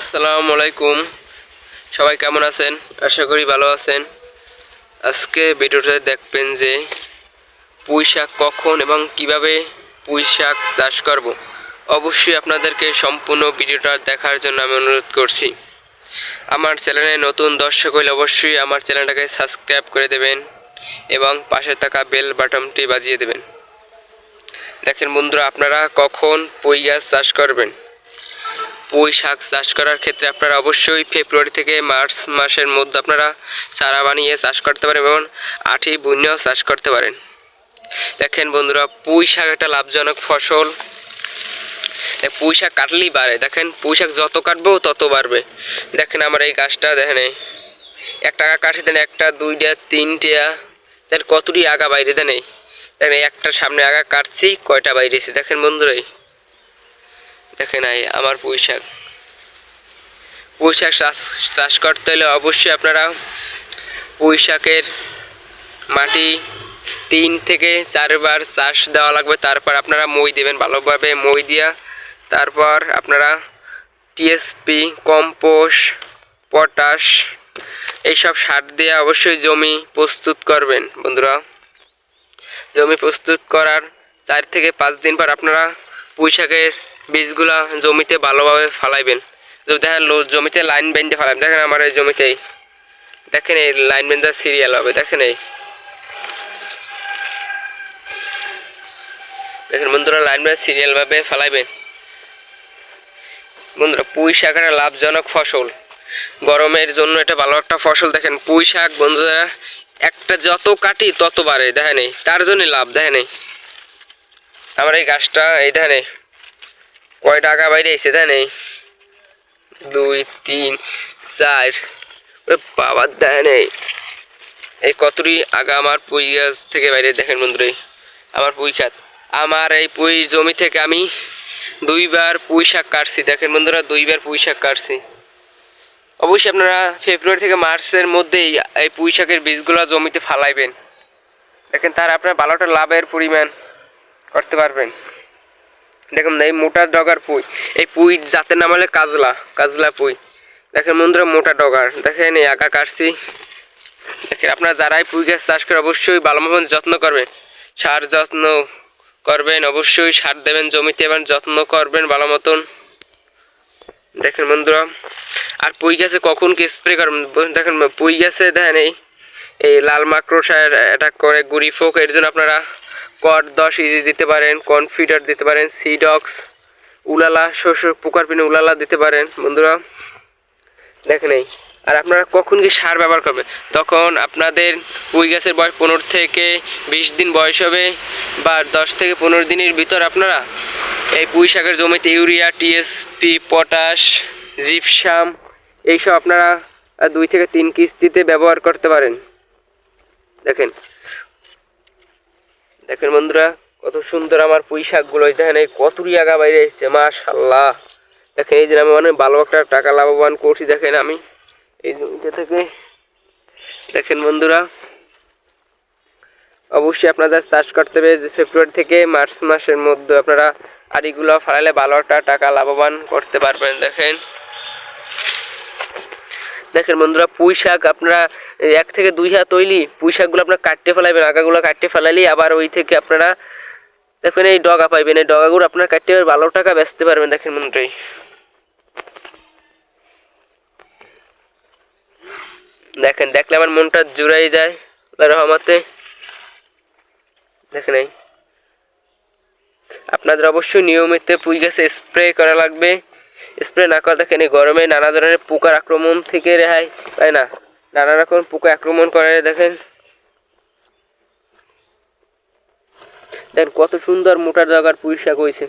আসসালামু আলাইকুম। সবাই কেমন আছেন? আশা করি ভালো আছেন। আজকে ভিডিওতে দেখবেন যে পুঁই শাক কখন এবং কীভাবে পুঁই শাক চাষ করব। অবশ্যই আপনাদেরকে সম্পূর্ণ ভিডিওটা দেখার জন্য আমি অনুরোধ করছি। আমার চ্যানেলে নতুন দর্শক হলে অবশ্যই আমার চ্যানেলটাকে সাবস্ক্রাইব করে দেবেন এবং পাশে থাকা বেল বাটনটি বাজিয়ে দেবেন। দেখেন বন্ধুরা, আপনারা কখন পুঁই গাছ চাষ করবেন? পুঁই শাক চাষ করার ক্ষেত্রে আপনারা অবশ্যই ফেব্রুয়ারি থেকে মার্চ মাসের মধ্যে আপনারা চারা বানিয়ে চাষ করতে পারেন এবং আঠি বুনেও চাষ করতে পারেন। দেখেন বন্ধুরা, পুঁই শাক একটা লাভজনক ফসল। পুঁই শাক কাটলেই বাড়ে। দেখেন, পুঁই শাক যত কাটবো তত বাড়বে। দেখেন আমার এই গাছটা, দেখেন এক টাকা কাটছে দেন একটা, দুইটা, তিনটা। দেন কতটি আগা বাইরে, দেন এই। দেখেন একটা সামনে আগা কাটছি, কয়টা বাইরেছে দেখেন বন্ধুরা এই। দেখেন এই আমার পুঁই শাক পুঁই শাক চাষ চাষ করতে হলে অবশ্যই আপনারা পুঁই শাকের মাটি তিন থেকে চারবার চাষ দেওয়া লাগবে, তারপর আপনারা মই দেবেন ভালোভাবে মই দিয়া, তারপর আপনারা টিএসপি কম্পোস্ট পটাশ এইসব সার দিয়ে অবশ্যই জমি প্রস্তুত করবেন, বন্ধুরা। জমি প্রস্তুত করার চার থেকে পাঁচ দিন পর আপনারা পুঁই শাকের বীজগুলা জমিতে ভালোভাবে ফালাইবেন। দেখেন জমিতে লাইন বেঁধে ফালাবেন দেখেন আমার এই জমিতেই। দেখেন এই লাইন বেঁধে সিরিয়াল হবে, দেখেন এই। দেখেন বন্ধুরা, লাইন বেঁধে সিরিয়ালভাবে ফালাইবেন। বন্ধুরা, পুঁই শাক একটা লাভজনক ফসল। গরমের জন্য এটা ভালো একটা ফসল, দেখেন পুঁই শাক বন্ধুরা, একটা যত কাটি তত বাড়ে, দেখেন তার জন্যই লাভ, দেখেন আমার এই গাছটা, এই দেখেন কয় টাকা বাইরে এসে দেখেন এই দুই, তিন, চার। বাবার দেখেন এই এই কতটি আগা আমার পুঁই গাছ থেকে বাইরে, দেখেন বন্ধুরা আমার পুঁই খাত। আমার এই পুঁই জমি থেকে আমি দুইবার পুঁই শাক কাটছি। দেখেন বন্ধুরা, দুইবার পুঁই শাক কাটছি। অবশ্যই আপনারা ফেব্রুয়ারি থেকে মার্চের মধ্যেই এই পুঁই শাকের বীজগুলো জমিতে ফালাইবেন। দেখেন, তার আপনার ভালোটা লাভের পরিমাণ করতে পারবেন। দেখুন এই মোটা ডগার পুঁই, এই পুঁই জাতের নাম হলে কাজলা কাজলা পুঁই। দেখেন বন্ধুরা, মোটা ডগার। দেখেন এই আঁকা কাটছি। দেখেন আপনারা যারাই পুঁই গাছ চাষ করে অবশ্যই ভালো মতন যত্ন করবেন। সার যত্ন করবেন, অবশ্যই সার দেবেন, জমিতে এবং যত্ন করবেন ভালো মতন। দেখেন বন্ধুরা, আর পুঁই গাছে কখন কি স্প্রে করবেন দেখেন পুঁই গাছে, দেখেন এই এই লাল মাকড়সার অ্যাটাক করে গুড়ি ফোক, এর জন্য আপনারা কট দশ ইজি দিতে পারেন কনফিডার দিতে পারেন সিডক্স উলালা শস্য পোকার পিনে উলালা দিতে পারেন। বন্ধুরা, দেখেন এই। আর আপনারা কখন কি সার ব্যবহার করবেন? তখন আপনাদের পুঁই গাছের বয়স পনেরো থেকে বিশ দিন বয়স হবে বা দশ থেকে পনেরো দিনের ভিতর আপনারা এই পুঁই শাকের জমিতে ইউরিয়া টিএসপি পটাশ, জিপসাম এইসব আপনারা দুই থেকে তিন কিস্তিতে ব্যবহার করতে পারেন। দেখেন দেখেন বন্ধুরা, কত সুন্দর আমার পুঁই শাকগুলো দেখেন এই কতরি আগা বাইরে এসেছে মাশাল্লাহ দেখেন এই যে আমি অনেক ভালো একটা টাকা লাভবান করছি, দেখেন আমি। এই জমিটা থেকে, দেখেন বন্ধুরা। অবশ্যই আপনাদের চাষ করতে হবে, যে ফেব্রুয়ারি থেকে মার্চ মাসের মধ্যে আপনারা আড়িগুলো ফালালে ভালো একটা টাকা লাভবান করতে পারবেন, দেখেন। দেখেন বন্ধুরা, পুঁই শাক আপনারা এক থেকে দুই হাত তৈলি, পুঁই শাকগুলো আপনারা কাটতে ফেলাইবেন, আগাগুলো কাটতে ফেলাইলে, আবার ওই থেকে আপনারা দেখবেন এই ডগা পাইবেন, এই ডগাগুলো আপনারা কাটতে ভালো টাকা বেচতে পারবেন, দেখেন বন্ধুরাই দেখেন, দেখলে আমার মনটা জুড়াই যায় রহমাতে। দেখেন এই। আপনাদের অবশ্যই নিয়মিত পুঁই গাছে স্প্রে করা লাগবে। স্প্রে না করে দেখেন। এই গরমে নানা ধরনের পোকার আক্রমণ থেকে রেহাই, তাই না? নানা রকম পোকা আক্রমণ করে, দেখেন। দেখেন কত সুন্দর মোটা জায়গার পুঁই কইছে